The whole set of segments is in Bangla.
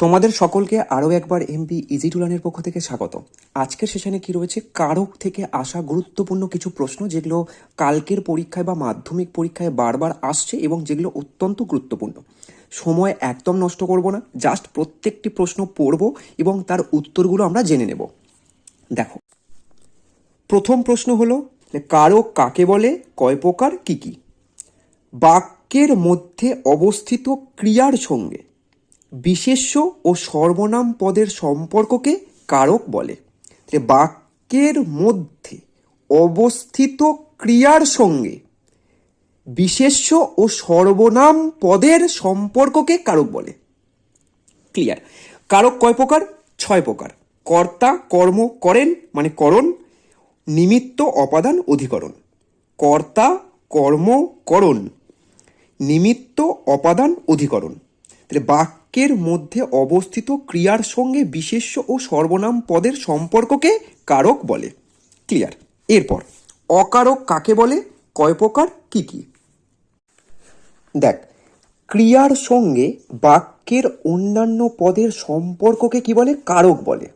তোমাদের সকলকে আরও একবার এমপি ইজি টুলানের পক্ষ থেকে স্বাগত। আজকের সেশনে কি রয়েছে? কারক থেকে আসা গুরুত্বপূর্ণ কিছু প্রশ্ন যেগুলো কালকের পরীক্ষায় বা মাধ্যমিক পরীক্ষায় বারবার আসছে এবং যেগুলো অত্যন্ত গুরুত্বপূর্ণ। সময় একদম নষ্ট করব না, জাস্ট প্রত্যেকটি প্রশ্ন পড়ব এবং তার উত্তরগুলো আমরা জেনে নেব। দেখো, প্রথম প্রশ্ন হলো কারক কাকে বলে, কয় প্রকার, কী কী? বাক্যের মধ্যে অবস্থিত ক্রিয়ার সঙ্গে বিশেষ্য ও সর্বনাম পদের সম্পর্ককে কারক বলে। বাক্যের মধ্যে অবস্থিত ক্রিয়ার সঙ্গে বিশেষ্য ও সর্বনাম পদের সম্পর্ককে কারক বলে। ক্লিয়ার। কারক কয় প্রকার? ছয় প্রকার। কর্তা, কর্ম, করেন মানে করণ, নিমিত্ত, অপাদান, অধিকরণ। কর্তা, কর্ম, করণ, নিমিত্ত, অপাদান, অধিকরণ। তাহলে বাক্যের মধ্যে অবস্থিত ক্রিয়ার সঙ্গে বিশেষ্য ও সর্বনাম পদের সম্পর্ককে কারক বলে। ক্লিয়ার এরপর, অকারক কাকে বলে? কয় প্রকার? কি কি? দেখ, ক্রিয়ার সঙ্গে বাক্যের অন্যান্য পদের সম্পর্ককে কি বলে? কারক বলে।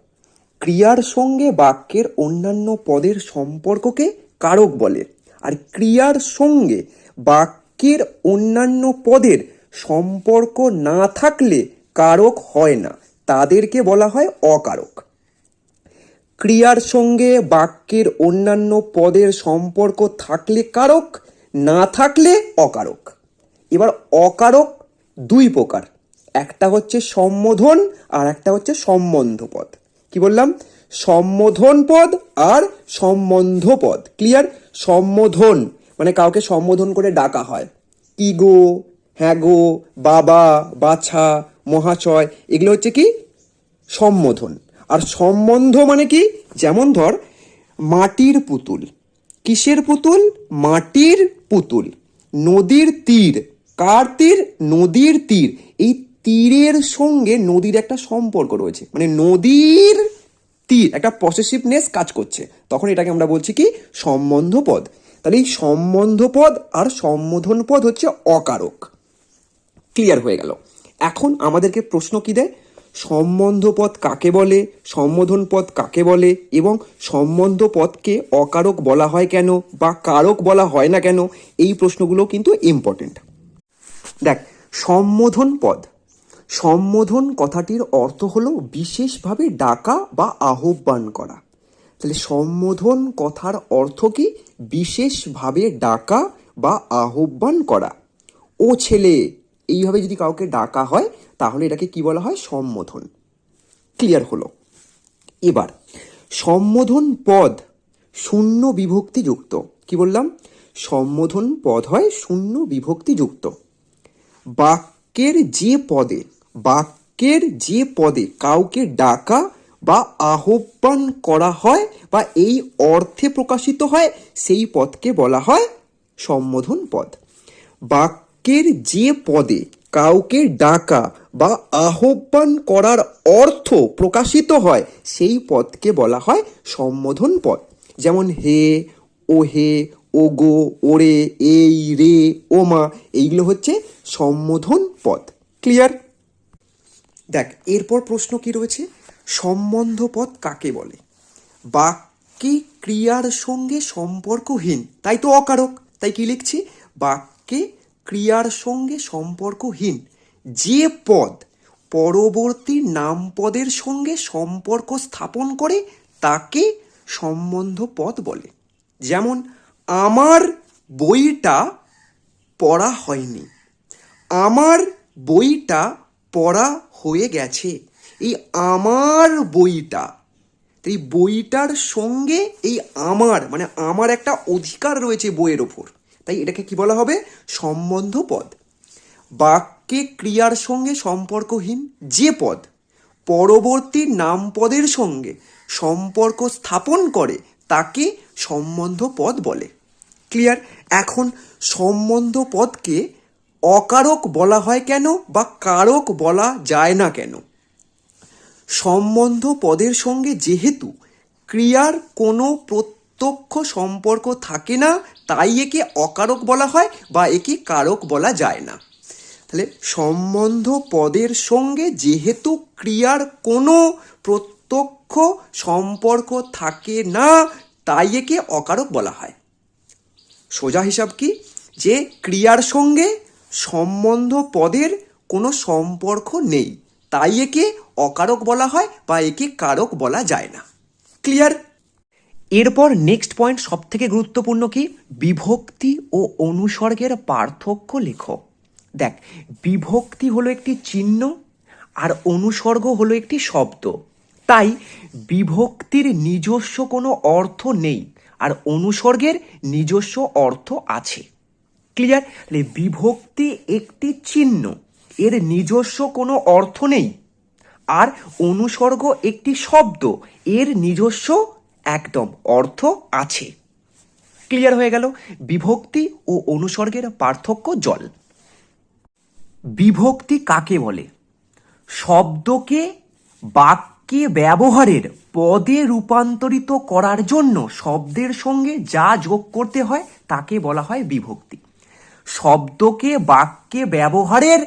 ক্রিয়ার সঙ্গে বাক্যের অন্যান্য পদের সম্পর্ককে কারক বলে। আর ক্রিয়ার সঙ্গে বাক্যের অন্যান্য পদের সম্পর্ক না থাকলে কারক হয় না। তাদেরকে বলা হয় অকারক। ক্রিয়ার সঙ্গে বাক্যের অন্যান্য পদের সম্পর্ক থাকলে কারক, না থাকলে অকারক। এবার অকারক দুই প্রকার। একটা হচ্ছে সম্বোধন আর একটা হচ্ছে সম্বন্ধ পদ। কি বললাম? সম্বোধন পদ আর সম্বন্ধ পদ। ক্লিয়ার? সম্বোধন। মানে কাউকে সম্বোধন করে ডাকা হয়। কি গো? হ্যাঁ গো বাবা, বাছা মহাশয় এগুলো হচ্ছে কি? সম্বোধন। আর সম্বন্ধ মানে কি? যেমন ধর, মাটির পুতুল। কিসের পুতুল? মাটির পুতুল। নদীর তীর। কার তীর? নদীর তীর। এই তীরের সঙ্গে নদীর একটা সম্পর্ক রয়েছে। মানে নদীর তীর, একটা পসেসিভনেস কাজ করছে। তখন এটাকে আমরা বলছি কি? সম্বন্ধ পদ তাহলে এই সম্বন্ধ পদ আর সম্বোধন পদ হচ্ছে অকারক। ক্লিয়ার হয়ে গেল। এখন আমাদেরকে প্রশ্ন কি দেয়? সম্বন্ধ পদ কাকে বলে? সম্বোধন পদ কাকে বলে? এবং সম্বন্ধ পদকে অকারক বলা হয় কেন? বা কারক বলা হয় না কেন? এই প্রশ্নগুলো কিন্তু ইম্পর্টেন্ট দেখ সম্বোধন পদ সম্বোধন কথাটির অর্থ হলো বিশেষভাবে ডাকা বা আহ্বান করা। তাহলে সম্বোধন কথার অর্থ কি? বিশেষভাবে ডাকা বা আহ্বান করা। ও ছেলে এইভাবে যদি কাউকে ডাকা হয়, তাহলে এটাকে কি বলা হয়? সম্বোধন। ক্লিয়ার হলো। এবার, সম্বোধন পদ শূন্য বিভক্তিযুক্ত। কি বললাম? সম্বোধন পদ হয় শূন্য বিভক্তিযুক্ত। বাক্যের যে পদে, বাক্যের যে পদে কাউকে ডাকা বা আহ্বান করা হয় বা এই অর্থে প্রকাশিত হয়, সেই পদকে বলা হয় সম্বোধন পদ। বাক্যের যে পদে কাউকে ডাকা বা আহ্বান করার অর্থ প্রকাশিত হয়, সেই পদকে বলা হয় সম্বোধন পদ। যেমন হে, ও হে ও গো ওরে, এই, রে, ওমা, এইগুলো হচ্ছে সম্বোধন পদ। ক্লিয়ার? দেখ, এরপর প্রশ্ন কি রয়েছে? সম্বন্ধ পদ কাকে বলে? বাক্যে ক্রিয়ার সঙ্গে সম্পর্কহীন, তাই তো অকারক। তাই কি লিখছি? বাক্যে ক্রিয়ার সঙ্গে সম্পর্কহীন যে পদ পরবর্তী নাম পদের সঙ্গে সম্পর্ক স্থাপন করে তাকে সম্বন্ধ পদ বলে। যেমন, আমার বইটা পড়া হয়নি। আমার বইটা পড়া হয়ে গেছে। এই আমার বইটা। এই বইটার সঙ্গে এই আমার মানে আমার একটা অধিকার রয়েছে বইয়ের ওপর। তাই এটাকে কি বলা হবে? সম্বন্ধ পদ বাক্যে ক্রিয়ার সঙ্গে সম্পর্কহীন যে পদ, পরবর্তী নাম পদের সঙ্গে সম্পর্ক স্থাপন করে তাকে সম্বন্ধ পদ বলে। ক্লিয়ার? এখন সম্বন্ধ পদকে অকারক বলা হয় কেন বা কারক বলা যায় না কেন? সম্বন্ধ পদের সঙ্গে যেহেতু ক্রিয়ার কোনো প্রত্যক্ষ সম্পর্ক থাকে না, তাই একে অকারক বলা হয় বা একে কারক বলা যায় না। তাহলে সম্বন্ধ পদের সঙ্গে যেহেতু ক্রিয়ার কোনো প্রত্যক্ষ সম্পর্ক থাকে না, তাই একে অকারক বলা হয়। সোজা হিসাব কি? যে ক্রিয়ার সঙ্গে সম্বন্ধ পদের কোনো সম্পর্ক নেই, তাই একে অকারক বলা হয় বা একে কারক বলা যায় না। ক্লিয়ার? এরপর নেক্সট পয়েন্ট সব থেকে গুরুত্বপূর্ণ কি? বিভক্তি ও অনুসর্গের পার্থক্য লেখো। দেখ, বিভক্তি হলো একটি চিহ্ন আর অনুসর্গ হলো একটি শব্দ। তাই বিভক্তির নিজস্ব কোনো অর্থ নেই আর অনুসর্গের নিজস্ব অর্থ আছে। ক্লিয়ার তাহলে বিভক্তি একটি চিহ্ন, এর নিজস্ব কোনো অর্থ নেই। আর অনুসর্গ একটি শব্দ, এর নিজস্ব একদম অর্থ আছে। ক্লিয়ার হয়ে গেল? বিভক্তি ও অনুসর্গের পার্থক্য জল। বিভক্তি কাকে বলে? শব্দকে বাক্যে ব্যবহারের পদে রূপান্তরিত করার জন্য শব্দের সঙ্গে যা যোগ করতে হয়, তাকে বলা হয় বিভক্তি। শব্দকে বাক্যে ব্যবহারের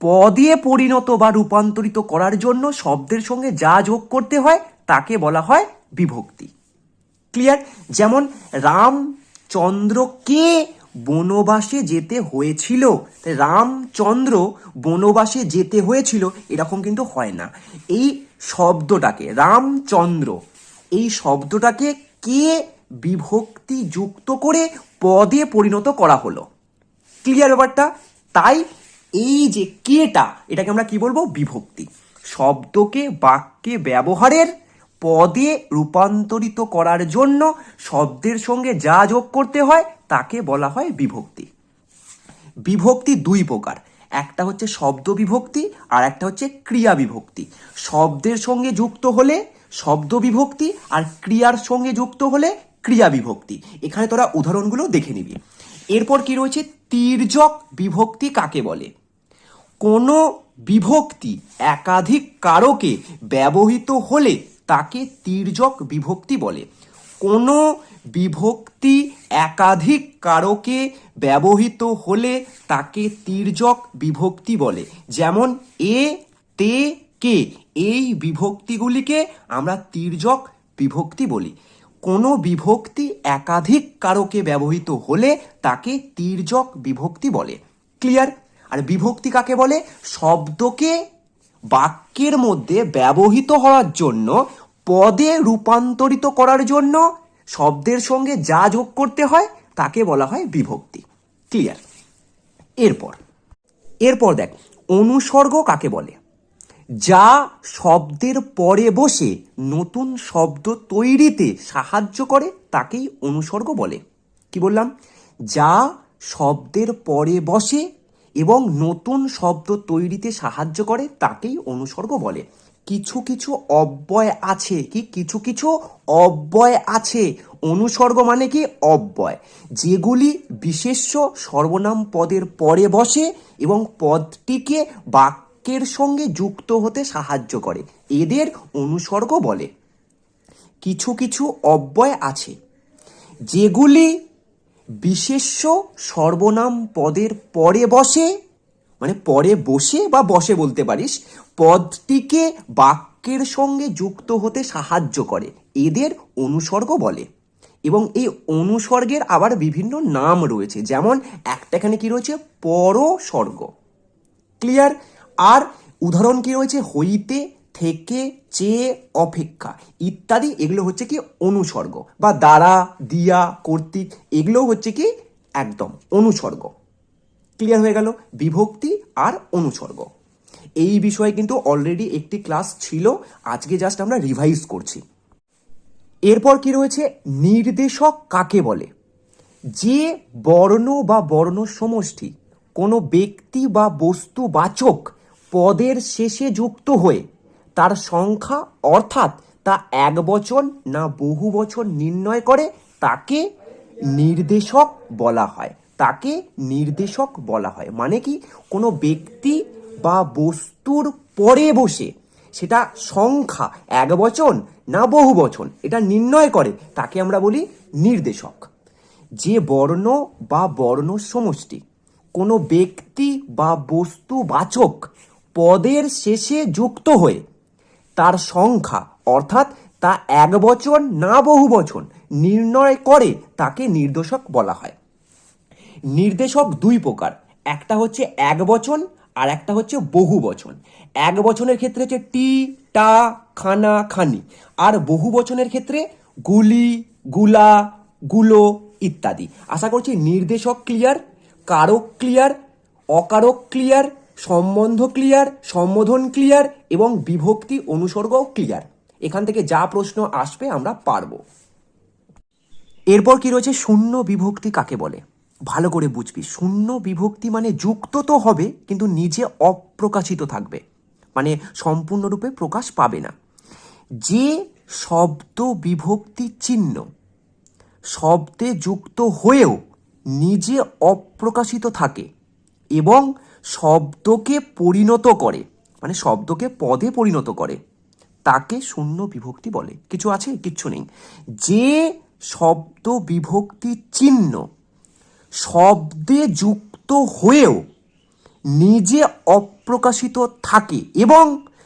পদে পরিণত বা রূপান্তরিত করার জন্য শব্দের সঙ্গে যা যোগ করতে হয়, তাকে বলা হয় বিভক্তি। ক্লিয়ার যেমন রামচন্দ্রকে বনবাসে যেতে হয়েছিল রামচন্দ্র বনবাসে যেতে হয়েছিল, এরকম কিন্তু হয় না। এই শব্দটাকে, রামচন্দ্র, এই শব্দটাকে কে বিভক্তি যুক্ত করে পদে পরিণত করা হলো? ক্লিয়ার ব্যাপারটা? তাই এই যে কেটা এটাকে আমরা কি বলব? বিভক্তি। শব্দকে, বাক্যে, ব্যবহারের পদে রূপান্তরিত করার জন্য শব্দের সঙ্গে যা যোগ করতে হয়, তাকে বলা হয় বিভক্তি। বিভক্তি দুই প্রকার। একটা হচ্ছে শব্দ বিভক্তি, আর একটা হচ্ছে ক্রিয়া বিভক্তি। শব্দের সঙ্গে যুক্ত হলে শব্দ বিভক্তি, আর ক্রিয়ার সঙ্গে যুক্ত হলে ক্রিয়া বিভক্তি। এখানে তোরা উদাহরণগুলো দেখে নিবি। এরপর কি রয়েছে? তির্যক বিভক্তি কাকে বলে? কোনো বিভক্তি একাধিক কারকে ব্যবহৃত হলে তাকে তির্যক বিভক্তি বলে। কোনো বিভক্তি একাধিক কারকে ব্যবহৃত হলে তাকে তির্যক বিভক্তি বলে। যেমন এ, তে, কে, এই বিভক্তিগুলিকে আমরা তির্যক বিভক্তি বলি। কোনো বিভক্তি একাধিক কারকে ব্যবহৃত হলে তাকে তির্যক বিভক্তি বলে। ক্লিয়ার? আর বিভক্তি কাকে বলে? শব্দকে বাক্যের মধ্যে ব্যবহৃত হওয়ার জন্য, পদে রূপান্তরিত করার জন্য শব্দের সঙ্গে যা যোগ করতে হয়, তাকে বলা হয় বিভক্তি। ক্লিয়ার এরপর এরপর দেখ, অনুসর্গ কাকে বলে? যা শব্দের পরে বসে নতুন শব্দ তৈরিতে সাহায্য করে, তাকেই অনুসর্গ বলে। কি বললাম? যা শব্দের পরে বসে এবং নতুন শব্দ তৈরিতে সাহায্য করে তাকেই অনুসর্গ বলে। কিছু কিছু অব্যয় আছে কি? কিছু কিছু অব্যয় আছে। অনুসর্গ মানে কি? অব্যয়। যেগুলি বিশেষ্য সর্বনাম পদের পরে বসে এবং পদটিকে বাক্যের সঙ্গে যুক্ত হতে সাহায্য করে। এদের অনুসর্গ বলে। কিছু কিছু অব্যয় আছে। যেগুলি বিশেষ্য সর্বনাম পদের পরে বসে মানে পরে বসে বা বসে বলতে পারিস, পদটিকে বাক্যের সঙ্গে যুক্ত হতে সাহায্য করে, এদের অনুসর্গ বলে। এবং এই অনুসর্গের আবার বিভিন্ন নাম রয়েছে, যেমন একটা এখানে কি রয়েছে? পরসর্গ। ক্লিয়ার? আর উদাহরণ কি রয়েছে? হইতে থেকে চেয়ে অপেক্ষা। ইত্যাদি, এগুলো হচ্ছে কি অনুসর্গ বা দ্বারা, দিয়া, কর্তৃক এগুলো হচ্ছে কি একদম অনুসর্গ। ক্লিয়ার হয়ে গেল? বিভক্তি আর অনুসর্গ। এই বিষয়ে কিন্তু অলরেডি একটি ক্লাস ছিল, আজকে জাস্ট আমরা রিভাইজ করছি। এরপর কি রয়েছে? নির্দেশক কাকে বলে? যে বর্ণ বা বর্ণ সমষ্টি কোনো ব্যক্তি বা বস্তুবাচক পদের শেষে যুক্ত হয়ে তার সংখ্যা অর্থাৎ তা এক বচন না বহু বচন নির্ণয় করে, তাকে নির্দেশক বলা হয়। তাকে নির্দেশক বলা হয়। মানে কি? কোনো ব্যক্তি বা বস্তুর পরে বসে সেটা সংখ্যা এক বচন না বহু বচন, এটা নির্ণয় করে, তাকে আমরা বলি নির্দেশক। যে বর্ণ বা বর্ণ সমষ্টি কোনো ব্যক্তি বা বস্তুবাচক পদের শেষে যুক্ত হয়ে তার সংখ্যা, অর্থাৎ তা এক বচন না বহু বচন নির্ণয় করে তাকে নির্দেশক বলা হয়। নির্দেশক দুই প্রকার, একটা হচ্ছে এক বচন আর একটা হচ্ছে বহু বচন। এক বচনের ক্ষেত্রে হচ্ছে টি, টা, খানা, খানি আর বহু বচনের ক্ষেত্রে গুলি, গুলা, গুলো ইত্যাদি। আশা করছি নির্দেশক ক্লিয়ার কারক ক্লিয়ার অকারক ক্লিয়ার সম্বন্ধ ক্লিয়ার সম্বোধন ক্লিয়ার এবং বিভক্তি অনুসর্গও ক্লিয়ার এখান থেকে যা প্রশ্ন আসবে আমরা পারব। এরপর কি রয়েছে? শূন্য বিভক্তি কাকে বলে? ভালো করে বুঝবি। শূন্য বিভক্তি মানে যুক্ত তো হবে, কিন্তু নিজে অপ্রকাশিত থাকবে। মানে সম্পূর্ণরূপে প্রকাশ পাবে না। যে শব্দ বিভক্তি চিহ্ন, শব্দে যুক্ত হয়েও নিজে অপ্রকাশিত থাকে এবং শব্দকে পরিণত করে মানে শব্দকে পদে পরিণত করে, তাকে শূন্য বিভক্তি বলে। কিছু আছে? কিচ্ছু নেই। যে শব্দ বিভক্তি চিহ্ন শব্দে যুক্ত হয়েও নিজে অপ্রকাশিত থাকে এবং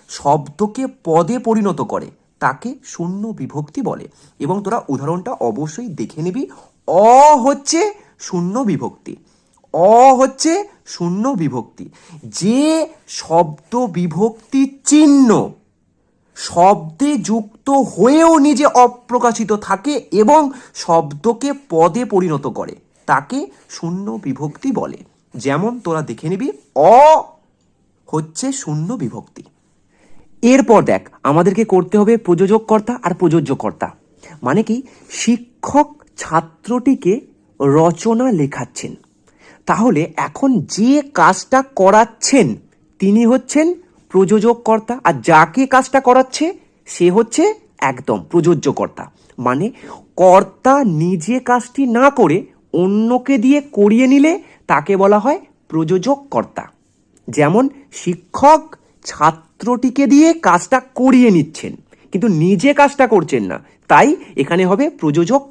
শব্দকে পদে পরিণত করে, তাকে শূন্য বিভক্তি বলে। এবং তোরা উদাহরণটা অবশ্যই দেখে নিবি। অ হচ্ছে শূন্য বিভক্তি। অ হচ্ছে শূন্য বিভক্তি। যে শব্দ বিভক্তি চিহ্ন শব্দে যুক্ত হয়েও নিজে অপ্রকাশিত থাকে এবং শব্দকে পদে পরিণত করে, তাকে শূন্য বিভক্তি বলে। যেমন তোরা দেখে নিবি, অ হচ্ছে শূন্য বিভক্তি। এরপর দেখ, আমাদেরকে করতে হবে প্রযোজককর্তা আর প্রযোজ্যকর্তা। মানে কি? শিক্ষক ছাত্রটিকে রচনা লেখাচ্ছেন। তাহলে এখন যে কাজটা করাচ্ছেন, তিনি হচ্ছেন প্রযোজককর্তা, আর যাকে কাজটা করাচ্ছে, সে হচ্ছে একদম প্রযোজ্যকর্তা। মানে কর্তা নিজে কাজটি না করে অন্যকে দিয়ে করিয়ে নিলে তাকে বলা হয় প্রযোজককর্তা। যেমন শিক্ষক ছাত্রটিকে দিয়ে কাজটা করিয়ে নিচ্ছেন, কিন্তু নিজে কাজটা করছেন না, তাই এখানে হবে প্রযোজক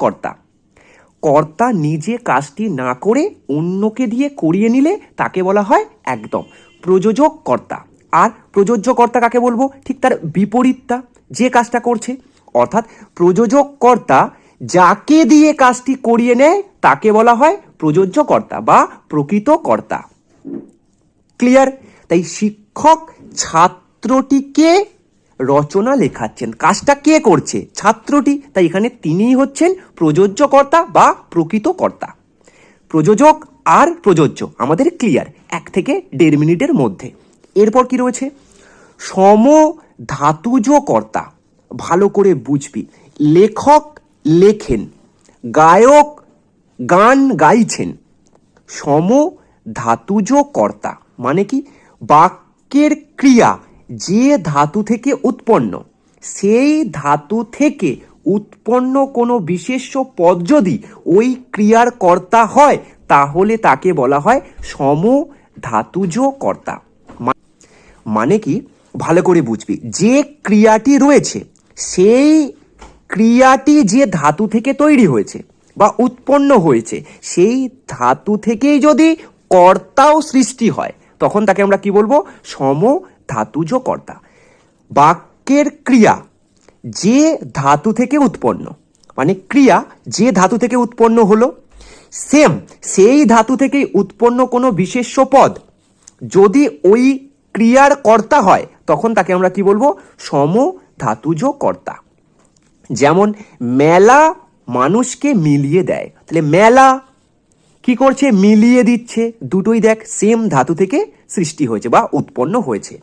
কর্তা নিজে কাজটি না করে অন্যকে দিয়ে করিয়ে নিলে তাকে বলা হয় একদম প্রযোজক কর্তা। আর প্রযোজ্য কর্তা কাকে বলব? ঠিক তার বিপরীতটা যে কাজটা করছে। অর্থাৎ প্রযোজক কর্তা যাকে দিয়ে কাজটি করিয়ে নেয়, তাকে বলা হয় প্রযোজ্য কর্তা বা প্রকৃত কর্তা। ক্লিয়ার তাই শিক্ষক ছাত্রটিকে রচনা লেখাচ্ছেন। কাজটা কে করছে? ছাত্রটি। তাই এখানে তিনিই হচ্ছেন প্রযোজ্যকর্তা বা প্রকৃত কর্তা প্রযোজক আর প্রযোজ্য, আমাদের ক্লিয়ার এক থেকে দেড় মিনিটের মধ্যে। এরপর কি রয়েছে? সম ধাতুজ কর্তা ভালো করে বুঝবি। লেখক লেখেন, গায়ক গান গাইছেন। সম ধাতুজ কর্তা মানে কি? বাক্যের ক্রিয়া যে ধাতু থেকে উৎপন্ন, সেই ধাতু থেকে উৎপন্ন কোনো বিশেষ্য পদ যদি ওই ক্রিয়ার কর্তা হয়, তাহলে তাকে বলা হয় সম ধাতুজ কর্তা মানে কি? ভালো করে বুঝবি। যে ক্রিয়াটি রয়েছে, সেই ক্রিয়াটি যে ধাতু থেকে তৈরি হয়েছে বা উৎপন্ন হয়েছে, সেই ধাতু থেকেই যদি কর্তাও সৃষ্টি হয়, তখন তাকে আমরা কি বলব? সম ধাতুজ কর্তা বাক্যের ক্রিয়া যে ধাতু থেকে উৎপন্ন। মানে ক্রিয়া যে ধাতু থেকে উৎপন্ন হলো, সেম সেই ধাতু থেকেই উৎপন্ন কোনো বিশেষ্য পদ যদি ওই ক্রিয়ার কর্তা হয়, তখন তাকে আমরা কি বলব? সম ধাতুজ কর্তা যেমন মেলা মানুষকে মিলিয়ে দেয়। তাহলে মেলা কি করছে? মিলিয়ে দিচ্ছে। দুটোই দেখ, সেম ধাতু থেকে সৃষ্টি হয়েছে বা উৎপন্ন হয়েছে।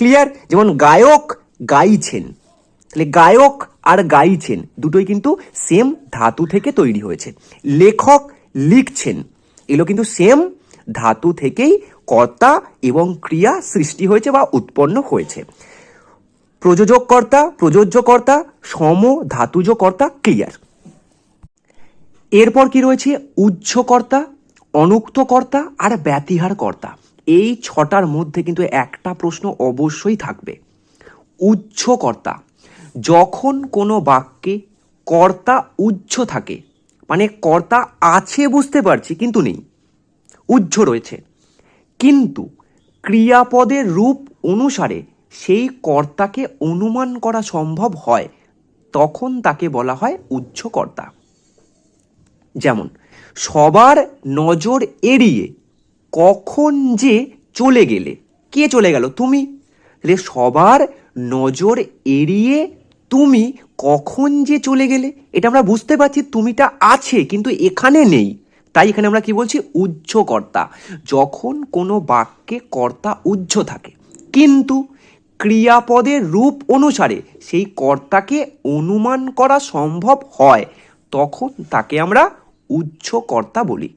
ক্লিয়ার যেমন গায়ক গাইছেন। তাহলে গায়ক আর গাইছেন দুটোই কিন্তু সেম ধাতু থেকে তৈরি হয়েছে। লেখক লিখছেন, এগুলো কিন্তু সেম ধাতু থেকেই কর্তা এবং ক্রিয়া সৃষ্টি হয়েছে বা উৎপন্ন হয়েছে। প্রযোজককর্তা, প্রযোজ্যকর্তা, সম ধাতুজকর্তা ক্লিয়ার এরপর কি রয়েছে? উচ্চকর্তা, অনুক্তকর্তা আর ব্যতিহার কর্তা এই ছটার মধ্যে কিন্তু একটা প্রশ্ন অবশ্যই থাকবে। উচ্চকর্তা যখন কোনো বাক্যে কর্তা উচ্চ থাকে মানে কর্তা আছে বুঝতে পারছি কিন্তু নেই উজ্জ রয়েছে, কিন্তু ক্রিয়াপদের রূপ অনুসারে সেই কর্তাকে অনুমান করা সম্ভব হয়, তখন তাকে বলা হয় উচ্চ কর্তা যেমন, সবার নজর এড়িয়ে কখন যে চলে গেলে? কে চলে গেল? তুমি। তাহলে সবার নজর এড়িয়ে তুমি কখন যে চলে গেলে? এটা আমরা বুঝতে পারছি তুমিটা আছে, কিন্তু এখানে নেই। তাই এখানে আমরা কি বলছি? উজ্জ কর্তা যখন কোনো বাক্যে কর্তা উজ্জ থাকে, কিন্তু ক্রিয়াপদের রূপ অনুসারে সেই কর্তাকে অনুমান করা সম্ভব হয়, তখন তাকে আমরা উচ্চ কর্তা বলি।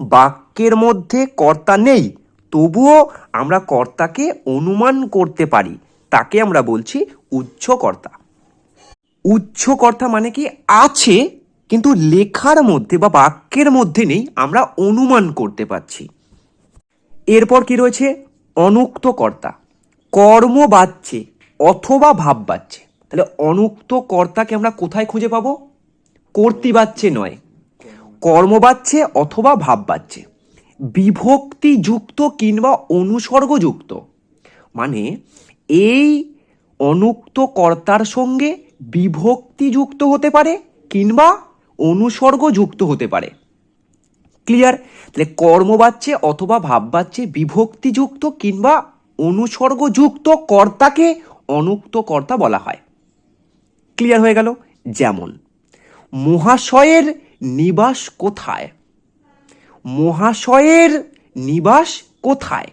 বাক্যের মধ্যে কর্তা নেই, তবুও আমরা কর্তাকে অনুমান করতে পারি। তাকে আমরা বলছি উচ্চ কর্তা। উচ্চ কর্তা মানে কি? আছে, কিন্তু লেখার মধ্যে বা বাক্যের মধ্যে নেই, আমরা অনুমান করতে পারছি। এরপর কি রয়েছে? অনুক্ত কর্তা। কর্ম বাচ্চে অথবা ভাব বাচ্চে তাহলে অনুক্ত কর্তাকে আমরা কোথায় খুঁজে পাবো? কর্তৃবাচ্যে নয়। কর্মবাচ্যে অথবা ভাব বাচ্চে বিভক্তিযুক্ত কিংবা অনুসর্গযুক্ত। মানে এই অনুক্ত কর্তার সঙ্গে বিভক্তিযুক্ত হতে পারে কিংবা অনুসর্গযুক্ত হতে পারে। ক্লিয়ার? তাহলে কর্মবাচ্যে অথবা ভাববাচ্যে বিভক্তিযুক্ত কিংবা অনুসর্গযুক্ত কর্তাকে অনুক্ত কর্তা বলা হয়। ক্লিয়ার হয়ে গেল? যেমন, মহাশয়ের নিবাস কোথায়? মহাশয়ের নিবাস কোথায়?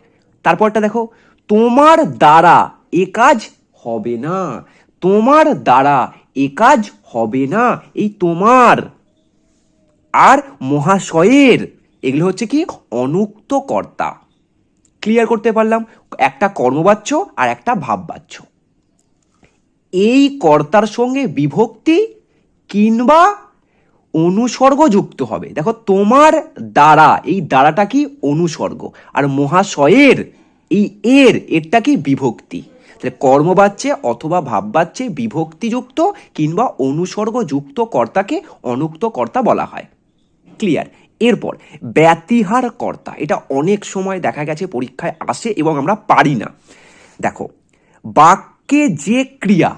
তারপরটা দেখো, তোমার দ্বারা এ কাজ হবে না। তোমার দ্বারা এ কাজ হবে না। এই তোমার আর মহাশয়ের, এগুলো হচ্ছে কি? অনুক্ত কর্তা ক্লিয়ার করতে পারলাম? একটা কর্মবাচ্য আর একটা ভাববাচ্য। এই কর্তার সঙ্গে বিভক্তি কিংবা অনুসর্গ যুক্ত হবে। দেখো, তোমার দ্বারা, এই দ্বারাটা কি অনুসর্গ? আর মহাশয়ের, এই এর, এরটা কি বিভক্তি? তাহলে কর্মবাচ্যে অথবা ভাববাচ্যে বিভক্তিযুক্ত কিংবা অনুসর্গযুক্ত কর্তাকে অনুক্ত কর্তা বলা হয়। ক্লিয়ার? এরপর, ব্যতিহার কর্তা, এটা অনেক সময় দেখা গেছে, পরীক্ষায় আসে এবং আমরা পারি না। দেখো, বাক্যে যে ক্রিয়া,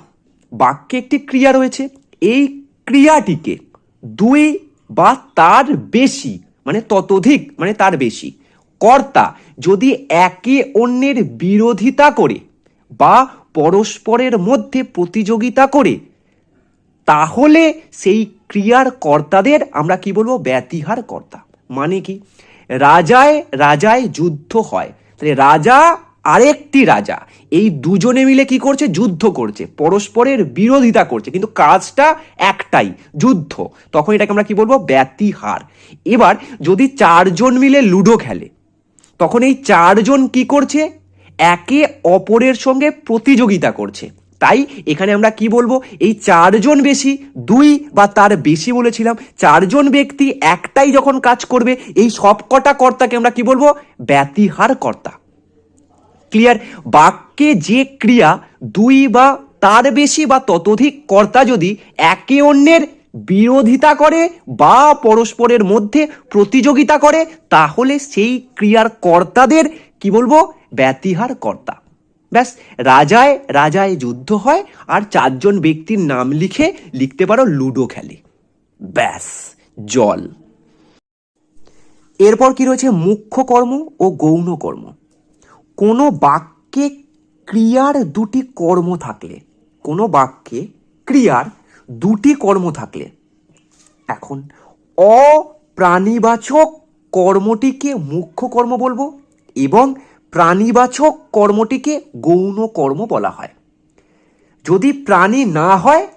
বাক্যে একটি ক্রিয়া রয়েছে, এই ক্রিয়াটিকে দুই বা তার বেশি মানে ততোধিক মানে তার বেশি। কর্তা যদি একে অন্যের বিরোধিতা করে বা পরস্পরের মধ্যে প্রতিযোগিতা করে, তাহলে সেই ক্রিয়ার কর্তাদের আমরা কি বলব? ব্যতিহার কর্তা। মানে কি? রাজায় রাজায় যুদ্ধ হয়। তাহলে রাজা আরেকটি রাজা, এই দুজনে মিলে কি করছে? যুদ্ধ করছে। পরস্পরের বিরোধিতা করছে। কিন্তু কাজটা একটাই, যুদ্ধ। তখন এটাকে আমরা কি বলব? ব্যতিহার। এবার যদি চারজন মিলে লুডো খেলে, তখন এই চারজন কি করছে? একে অপরের সঙ্গে প্রতিযোগিতা করছে। তাই এখানে আমরা কি বলব? এই চারজন বেশি, দুই বা তার বেশি বলেছিলাম, চারজন ব্যক্তি একটাই যখন কাজ করবে, এই সবকটা কর্তাকে আমরা কি বলব? ব্যতিহার কর্তা ক্লিয়ার বাক্যে যে ক্রিয়া দুই বা তার বেশি বা ততোধিক কর্তা যদি একে অন্যের বিরোধিতা করে বা পরস্পরের মধ্যে প্রতিযোগিতা করে, তাহলে সেই ক্রিয়ার কর্তাদের, কি বলব, ব্যতিহার কর্তা। ব্যাস, রাজায় রাজায় যুদ্ধ হয় আর চারজন ব্যক্তির নাম লিখে লিখতে পারো লুডো খেলে। ব্যাস, জল। এরপর কি রয়েছে? মুখ্য কর্ম ও গৌণ কর্ম। কোনো বাক্যে ক্রিয়ার দুটি কর্ম থাকলে, কোনো বাক্যে ক্রিয়ার দুটি কর্ম থাকলে, এখন অপ্রাণীবাচক কর্মটিকে মুখ্য কর্ম বলব এবং প্রাণীবাচক কর্মটিকে গৌণ কর্ম বলা হয়। যদি প্রাণী না হয়,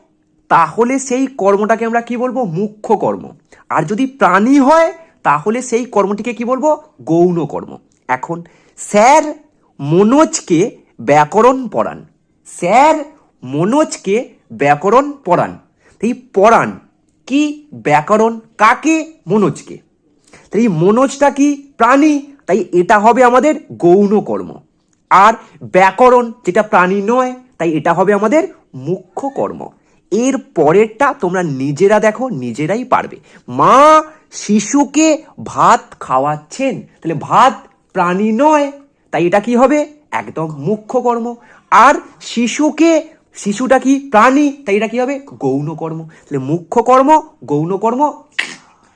তাহলে সেই কর্মটাকে আমরা কি বলব? মুখ্য কর্ম। আর যদি প্রাণী হয়, তাহলে সেই কর্মটিকে কি বলব? গৌণ কর্ম। এখন স্যার মনোজকে ব্যাকরণ পড়ান। স্যার, মনোজকে ব্যাকরণ পড়ান। এই পড়ান, কি ব্যাকরণ, কাকে মনোজকে? তাই মনোজটা কি প্রাণী? তাই এটা হবে আমাদের গৌণ কর্ম আর ব্যাকরণ, যেটা প্রাণী নয়, তাই এটা হবে আমাদের মুখ্য কর্ম। এর পরেরটা তোমরা নিজেরা দেখো, নিজেরাই পারবে। মা শিশুকে ভাত খাওয়াচ্ছেন, তাহলে ভাত প্রাণী নয় তাই এটা কি হবে? একদম মুখ্য কর্ম। আর শিশুকে, শিশুটা কি প্রাণী? তাই এটা কি হবে? গৌণ কর্ম। তাহলে মুখ্য কর্ম, গৌণ কর্ম,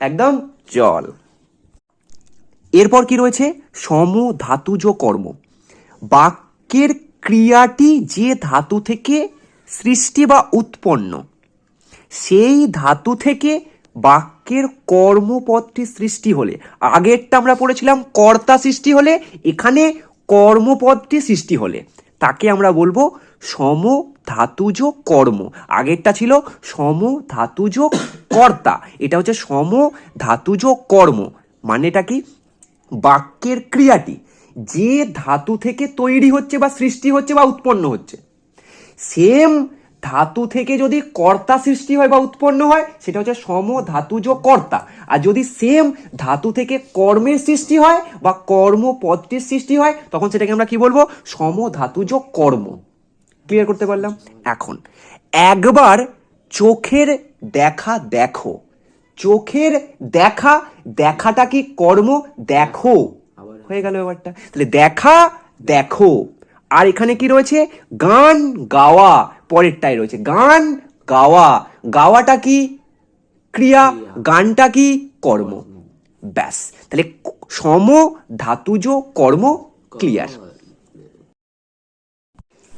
একদম জল। এরপর কি রয়েছে? সম ধাতুজ কর্ম। বাক্যের ক্রিয়াটি যে ধাতু থেকে সৃষ্টি বা উৎপন্ন, সেই ধাতু থেকে বাক্যের কর্মপদটি সৃষ্টি হলে। আগেরটা আমরা পড়েছিলাম কর্তা সৃষ্টি হলে, এখানে কর্মপদটি সৃষ্টি হলে। তাকে আমরা বলব সম ধাতুজ কর্ম। আগেরটা ছিল সম ধাতুজ কর্তা। এটা হচ্ছে সম ধাতুজ কর্ম। মানেটা কি? বাক্যের ক্রিয়াটি। যে ধাতু থেকে তৈরি হচ্ছে বা সৃষ্টি হচ্ছে বা উৎপন্ন হচ্ছে। সেম ধাতু থেকে যদি কর্তা সৃষ্টি হয় বা উৎপন্ন হয় সেটা হচ্ছে সম ধাতুজ কর্তা। আর যদি সেম ধাতু থেকে কর্মের সৃষ্টি হয় বা কর্ম পদটির সৃষ্টি হয় তখন সেটাকে আমরা কি বলব? সম ধাতুজ কর্ম। ক্লিয়ার করতে পারলাম? এখন একবার চোখের দেখা দেখো। চোখের দেখা দেখাটা কি কর্ম? দেখো। হয়ে গেল ব্যাপারটা। তাহলে দেখা দেখো। আর এখানে কি রয়েছে? গান গাওয়া। পরেরটাই রয়েছে। গান গাওয়া। গাওয়াটা কি? ক্রিয়া। গানটা কি? কর্ম। ব্যাস। তাহলে সম ধাতুজ কর্ম ক্লিয়ার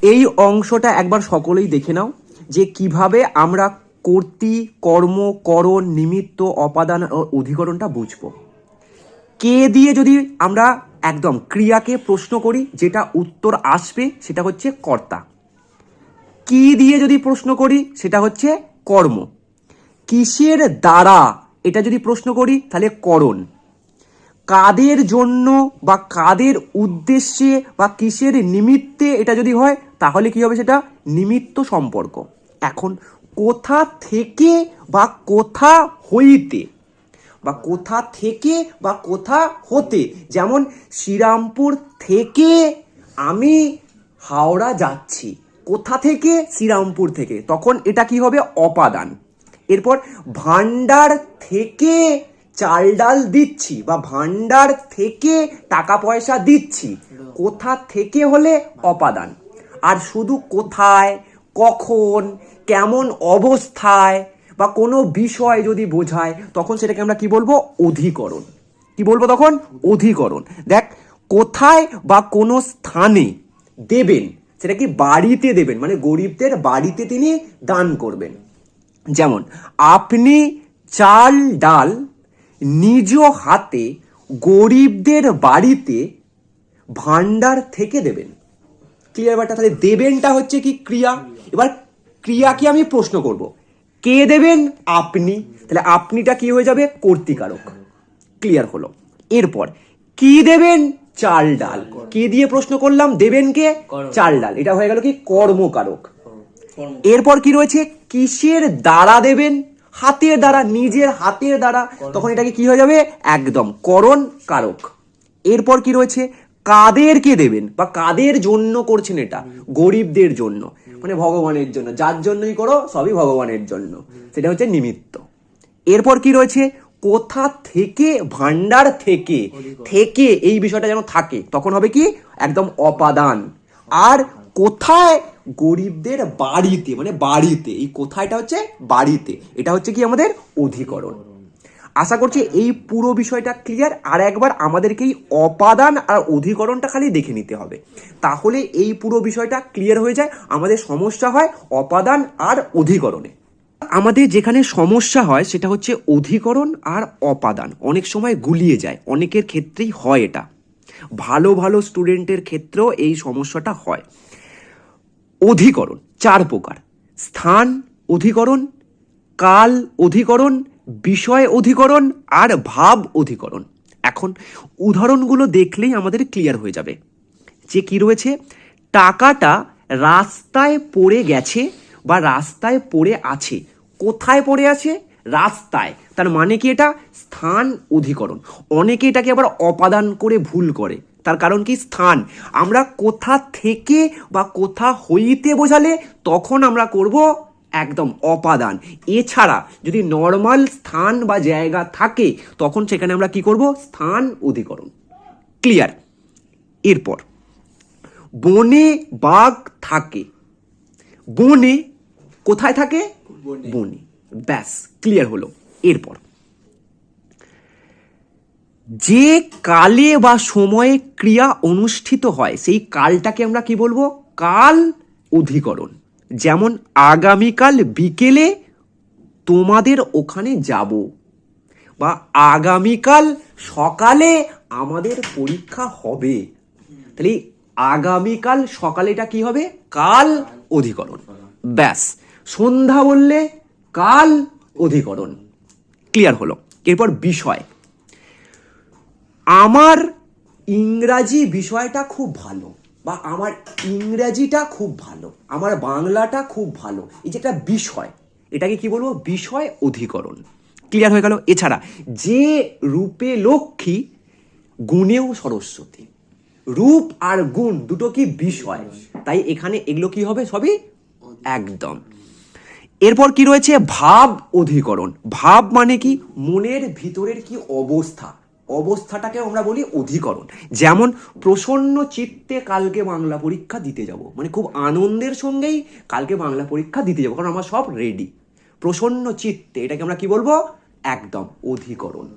এই অংশটা একবার সকলেই দেখে নাও যে কীভাবে আমরা কর্তৃ কর্ম করণ নিমিত্ত অপাদান ও অধিকরণটা বুঝব। কে দিয়ে যদি আমরা একদম ক্রিয়াকে প্রশ্ন করি যেটা উত্তর আসবে সেটা হচ্ছে কর্তা। কি দিয়ে যদি প্রশ্ন করি, সেটা হচ্ছে কর্ম। কিসের দ্বারা এটা যদি প্রশ্ন করি, তাহলে করণ। কাদের জন্য বা কাদের উদ্দেশ্যে বা কিসের নিমিত্তে এটা যদি হয়, তাহলে কি হবে সেটা? নিমিত্ত সম্পর্ক। এখন কোথা থেকে বা কোথা হইতে বা কোথা থেকে বা কোথা হতে, যেমন শ্রীরামপুর থেকে আমি হাওড়া যাচ্ছি। কোথা থেকে? শ্রীরামপুর থেকে। তখন এটা কি হবে? অপাদান। এরপর ভান্ডার থেকে চাল ডাল দিচ্ছি বা ভান্ডার থেকে টাকা পয়সা দিচ্ছি, কোথা থেকে হলে? অপাদান। আর শুধু কোথায়, কখন, কেমন অবস্থায় বা কোনো বিষয় যদি বোঝায়, তখন সেটাকে আমরা কি বলব? অধিকরণ। কি বলব তখন? অধিকরণ। দেখ, কোথায় বা কোনো স্থানে দেবেন সেটা কি বাড়িতে দেবেন মানে গরিবদের বাড়িতে তিনি দান করবেন। যেমন, আপনি চাল, ডাল নিজ হাতে গরিবদের বাড়িতে ভান্ডার থেকে দেবেন। ক্লিয়ার ব্যাপারটা? তাহলে দেবেনটা হচ্ছে কি ক্রিয়া? এবার ক্রিয়াকে আমি প্রশ্ন করব, কে দেবেন? আপনি। তাহলে আপনিটা কি হয়ে যাবে? কর্তিকারক। ক্লিয়ার হলো। এরপর, কি দেবেন? চাল ডাল কে দিয়ে প্রশ্ন করলাম? দেবেন কে চাল ডাল এটা হয়ে গেল কি? কর্মকারক। এরপর কি রয়েছে? কিসের দ্বারা দেবেন? হাতের দ্বারা নিজের হাতের দ্বারা। তখন এটাকে কি হয়ে যাবে? একদম করণ কারক এরপর কি রয়েছে? কাদেরকে দেবেন? বা কাদের জন্য করছেন এটা? গরিবদের জন্য। মানে ভগবানের জন্য। যার জন্যই করো সবই ভগবানের জন্য। সেটা হচ্ছে নিমিত্ত। এরপর কি রয়েছে? কোথা থেকে ভান্ডার থেকে থেকে এই বিষয়টা যেন থাকে, তখন হবে কি? একদম অপাদান। আর কোথায়? গরিবদের বাড়িতে মানে বাড়িতে। এই কোথায়টা হচ্ছে? বাড়িতে। এটা হচ্ছে কি আমাদের অধিকরণ। আশা করছি এই পুরো বিষয়টা ক্লিয়ার আর একবার আমাদেরকে এই অপাদান আর অধিকরণটা খালি দেখে নিতে হবে। তাহলে এই পুরো বিষয়টা ক্লিয়ার হয়ে যায়। আমাদের সমস্যা হয় অপাদান আর অধিকরণে। আমাদের যেখানে সমস্যা হয় সেটা হচ্ছে অধিকরণ আর অপাদান। অনেক সময় গুলিয়ে যায়। অনেকের ক্ষেত্রেই হয় এটা। ভালো ভালো স্টুডেন্টের ক্ষেত্রেও এই সমস্যাটা হয়। অধিকরণ, চার প্রকার। স্থান অধিকরণ, কাল অধিকরণ, বিষয় অধিকরণ আর ভাব অধিকরণ। এখন উদাহরণগুলো দেখলেই আমাদের ক্লিয়ার হয়ে যাবে। যে কি রয়েছে? টাকাটা রাস্তায় পড়ে গেছে বা রাস্তায় পড়ে আছে। কোথায় পড়ে আছে? রাস্তায়। তার মানে কি এটা? স্থান অধিকরণ। অনেকে এটাকে আবার অপাদান করে ভুল করে। তার কারণ কি? স্থান। আমরা কোথা থেকে বা কোথা হইতে বোঝালে তখন আমরা করব একদম অপাদান। এছাড়া যদি নর্মাল স্থান বা জায়গা থাকে, তখন সেখানে আমরা কি করব? স্থান অধিকরণ। ক্লিয়ার এরপর, বনে বাঘ থাকে। বনে কোথায় থাকে? বনে। ব্যাস ক্লিয়ার হলো। এরপর। যে কালে বা সময়ে ক্রিয়া অনুষ্ঠিত হয় সেই কালটাকে আমরা কি বলব? কাল অধিকরণ। যেমন আগামীকাল বিকেলে তোমাদের ওখানে যাব বা আগামীকাল সকালে আমাদের পরীক্ষা হবে। তাহলে আগামীকাল সকালেটা কি হবে? কাল অধিকরণ। ব্যাস। সন্ধ্যা বললে কাল অধিকরণ। ক্লিয়ার হলো। এরপর বিষয়। আমার ইংরাজি বিষয়টা খুব ভালো বা আমার ইংরাজিটা খুব ভালো, আমার বাংলাটা খুব ভালো, এই যে একটা বিষয়, এটাকে কি বলব? বিষয় অধিকরণ। ক্লিয়ার হয়ে গেল। এছাড়া যে রূপে লক্ষ্মী, গুণেও সরস্বতী। রূপ আর গুণ দুটো কি বিষয়? তাই এখানে এগুলো কি হবে? সবই একদম। এরপর কি রয়েছে? ভাব অধিকরণ। ভাব মানে কি? মনের ভিতরের কি অবস্থা? অবস্থাটাকে আমরা বলি অধিকরণ। যেমন, প্রসন্ন চিত্তে কালকে বাংলা পরীক্ষা দিতে যাব। মানে খুব আনন্দের সঙ্গেই কালকে বাংলা পরীক্ষা দিতে যাব, কারণ আমার সব রেডি প্রসন্ন চিত্তে, এটাকে আমরা কি বলব? একদম অধিকরণ।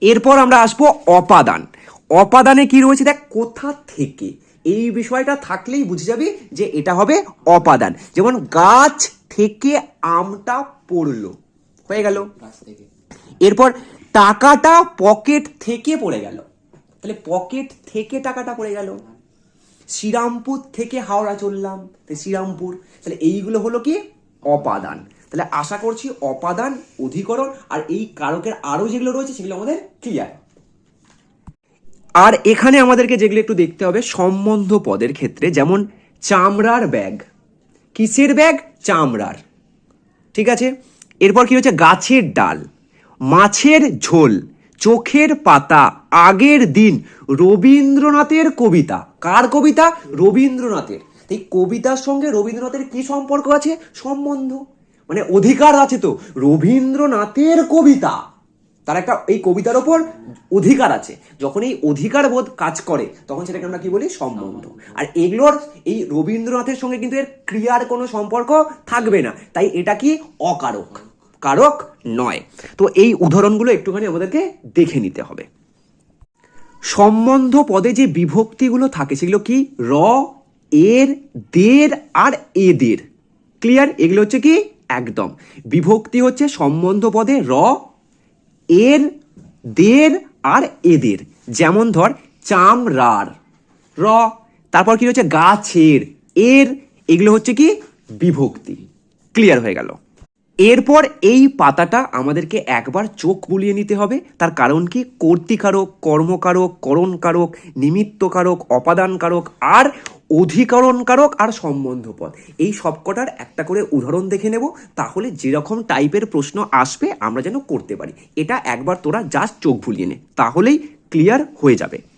এরপর আমরা আসব অপাদান। অপাদানে কি রয়েছে? দেখ, কোথা থেকে এই বিষয়টা থাকলেই বুঝে যাবি যে এটা হবে অপাদান। যেমন গাছ থেকে আমটা পড়ল। হয়ে গেল। এরপর টাকাটা পকেট থেকে পড়ে গেল। তাহলে পকেট থেকে টাকাটা পড়ে গেল। শ্রীরামপুর থেকে হাওড়া চললাম। শ্রীরামপুর। তাহলে এইগুলো হলো কি? অপাদান। তাহলে আশা করছি অপাদান অধিকরণ আর এই কারকের আরও যেগুলো রয়েছে সেগুলো আমাদের ক্লিয়ার আর এখানে আমাদেরকে যেগুলো একটু দেখতে হবে, সম্বন্ধ পদের ক্ষেত্রে যেমন চামড়ার ব্যাগ। কিসের ব্যাগ? চামড়ার। ঠিক আছে? এরপর কি হচ্ছে? গাছের ডাল, মাছের ঝোল, চোখের পাতা, আগের দিন রবীন্দ্রনাথের কবিতা। কার কবিতা? রবীন্দ্রনাথের। এই কবিতার সঙ্গে রবীন্দ্রনাথের কি সম্পর্ক আছে? সম্বন্ধ। মানে অধিকার আছে তো। রবীন্দ্রনাথের কবিতা। তার একটা এই কবিতার ওপর অধিকার আছে। যখন এই অধিকার বোধ কাজ করে, তখন সেটাকে আমরা কি বলি? সম্বন্ধ। আর এগুলোর এই রবীন্দ্রনাথের সঙ্গে কিন্তু এর ক্রিয়ার কোনো সম্পর্ক থাকবে না। তাই এটা কি? অকারক। কারক নয়। তো এই উদাহরণগুলো একটুখানি আমাদেরকে দেখে নিতে হবে। সম্বন্ধ পদে যে বিভক্তিগুলো থাকে, সেগুলো কি? র, এর, দের আর এদের। ক্লিয়ার? এগুলো হচ্ছে কি? একদম। বিভক্তি হচ্ছে সম্বন্ধ পদে র এর, দের আর এদের। যেমন ধর, চামড়ার, র। তারপর কি হচ্ছে গাছের। এর, এগুলো হচ্ছে কি? বিভক্তি। ক্লিয়ার হয়ে গেল। এরপর এই পাতাটা আমাদেরকে একবার চোখ বুলিয়ে নিতে হবে। তার কারণ কি? কর্তিকারক, কর্মকারক, করণকারক, নিমিত্তকারক, অপাদানকারক আর অধিকরণকারক আর সম্বন্ধপদ। এই সবকটার একটা করে উদাহরণ দেখে নেব। তাহলে যেরকম টাইপের প্রশ্ন আসবে, আমরা যেন করতে পারি। এটা একবার তোরা জাস্ট চোখ ভুলিয়ে নে। তাহলেই ক্লিয়ার হয়ে যাবে।